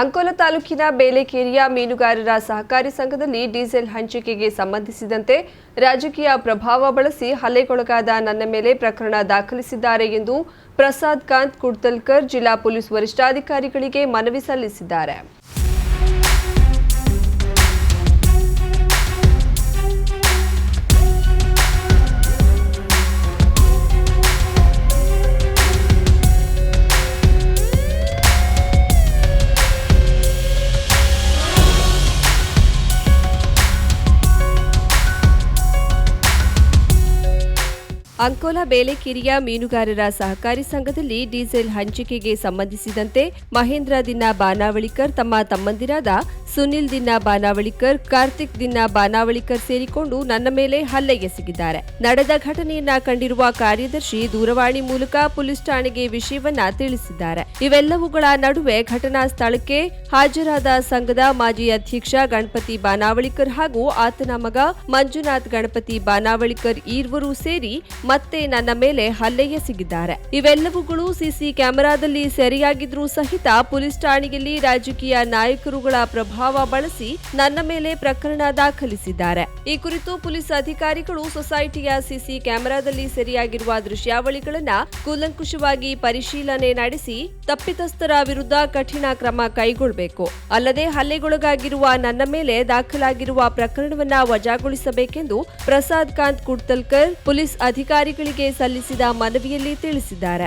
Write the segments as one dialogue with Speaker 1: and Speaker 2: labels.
Speaker 1: ಅಂಕೋಲ ತಾಲೂಕಿನ ಬೇಲೆಕೇರಿಯ ಮೀನುಗಾರರ ಸಹಕಾರಿ ಸಂಘದಲ್ಲಿ ಡೀಸೆಲ್ ಹಂಚಿಕೆಗೆ ಸಂಬಂಧಿಸಿದಂತೆ ರಾಜಕೀಯ ಪ್ರಭಾವ ಬಳಸಿ ಹಲ್ಲೆಗೊಳಗಾದ ನನ್ನ ಮೇಲೆ ಪ್ರಕರಣ ದಾಖಲಿಸಿದ್ದಾರೆ ಎಂದು ಪ್ರಸಾದ್ ಕಾಂತ್ ಕುಡ್ತಲ್ಕರ್ ಜಿಲ್ಲಾ ಪೊಲೀಸ್ ವರಿಷ್ಠಾಧಿಕಾರಿಗಳಿಗೆ ಮನವಿ ಸಲ್ಲಿಸಿದ್ದಾರೆ ಅಂಕೋಲಾ ಬೇಲೆಕಿರಿಯ ಮೀನುಗಾರರ ಸಹಕಾರಿ ಸಂಘದಲ್ಲಿ ಡೀಸೆಲ್ ಹಂಚಿಕೆಗೆ ಸಂಬಂಧಿಸಿದಂತೆ ಮಹೇಂದ್ರ ದಿನ್ನ ಬಾನಾವಳಿಕರ್ ತಮ್ಮ ತಮ್ಮಂದಿರಾದ ಸುನಿಲ್ ದಿನ್ನ ಬಾನಾವಳಿಕರ್ ಕಾರ್ತಿಕ್ ದಿನ್ನ ಬಾನಾವಳಿಕರ್ ಸೇರಿಕೊಂಡು ನನ್ನ ಮೇಲೆ ಸಿಗಿದ್ದಾರೆ ನಡೆದ ಘಟನೆಯನ್ನ ಕಂಡಿರುವ ಕಾರ್ಯದರ್ಶಿ ದೂರವಾಣಿ ಮೂಲಕ ಪೊಲೀಸ್ ಠಾಣೆಗೆ ವಿಷಯವನ್ನ ತಿಳಿಸಿದ್ದಾರೆ ಇವೆಲ್ಲವುಗಳ ನಡುವೆ ಘಟನಾ ಸ್ಥಳಕ್ಕೆ ಹಾಜರಾದ ಸಂಘದ ಮಾಜಿ ಅಧ್ಯಕ್ಷ ಗಣಪತಿ ಬಾನಾವಳಿಕರ್ ಹಾಗೂ ಆತನ ಮಗ ಮಂಜುನಾಥ್ ಗಣಪತಿ ಬಾನಾವಳಿಕರ್ ಈರ್ವರು ಸೇರಿ ಮತ್ತೆ ನನ್ನ ಮೇಲೆ ಹಲ್ಲೆಗೆ ಸಿಗಿದ್ದಾರೆ ಇವೆಲ್ಲವುಗಳು ಸಿಸಿ ಕ್ಯಾಮೆರಾದಲ್ಲಿ ಸೆರೆಯಾಗಿದ್ರೂ ಸಹಿತ ಪೊಲೀಸ್ ಠಾಣೆಯಲ್ಲಿ ರಾಜಕೀಯ ನಾಯಕರುಗಳ ಪ್ರಭಾವ ಬಳಸಿ ನನ್ನ ಮೇಲೆ ಪ್ರಕರಣ ದಾಖಲಿಸಿದ್ದಾರೆ ಈ ಕುರಿತು ಪೊಲೀಸ್ ಅಧಿಕಾರಿಗಳು ಸೊಸೈಟಿಯ ಸಿಸಿ ಕ್ಯಾಮೆರಾದಲ್ಲಿ ಸೆರೆಯಾಗಿರುವ ದೃಶ್ಯಾವಳಿಗಳನ್ನ ಕೂಲಂಕುಷವಾಗಿ ಪರಿಶೀಲನೆ ನಡೆಸಿ ತಪ್ಪಿತಸ್ಥರ ವಿರುದ್ಧ ಕಠಿಣ ಕ್ರಮ ಕೈಗೊಳ್ಳಬೇಕು ಅಲ್ಲದೆ ಹಲ್ಲೆಗೊಳಗಾಗಿರುವ ನನ್ನ ಮೇಲೆ ದಾಖಲಾಗಿರುವ ಪ್ರಕರಣವನ್ನ ವಜಾಗೊಳಿಸಬೇಕೆಂದು ಪ್ರಸಾದ್ ಕಾಂತ್ ಕುಡ್ತಲ್ಕರ್ ಪೊಲೀಸ್ ಅಧಿಕಾರಿ ಅಧಿಕಾರಿಗಳಿಗೆ ಸಲ್ಲಿಸಿದ ಮನವಿಯಲ್ಲಿ ತಿಳಿಸಿದ್ದಾರೆ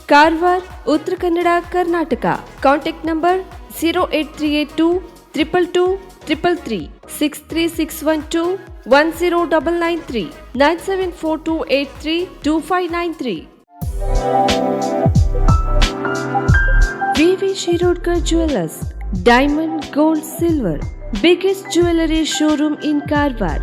Speaker 1: Karwar Uttara Kannada Karnataka contact number zero eight three eight two triple two triple three six three six one two one zero double nine three nine seven four two eight three two five nine three V V Shirodkar jewellers diamond gold silver biggest jewellery showroom in Karwar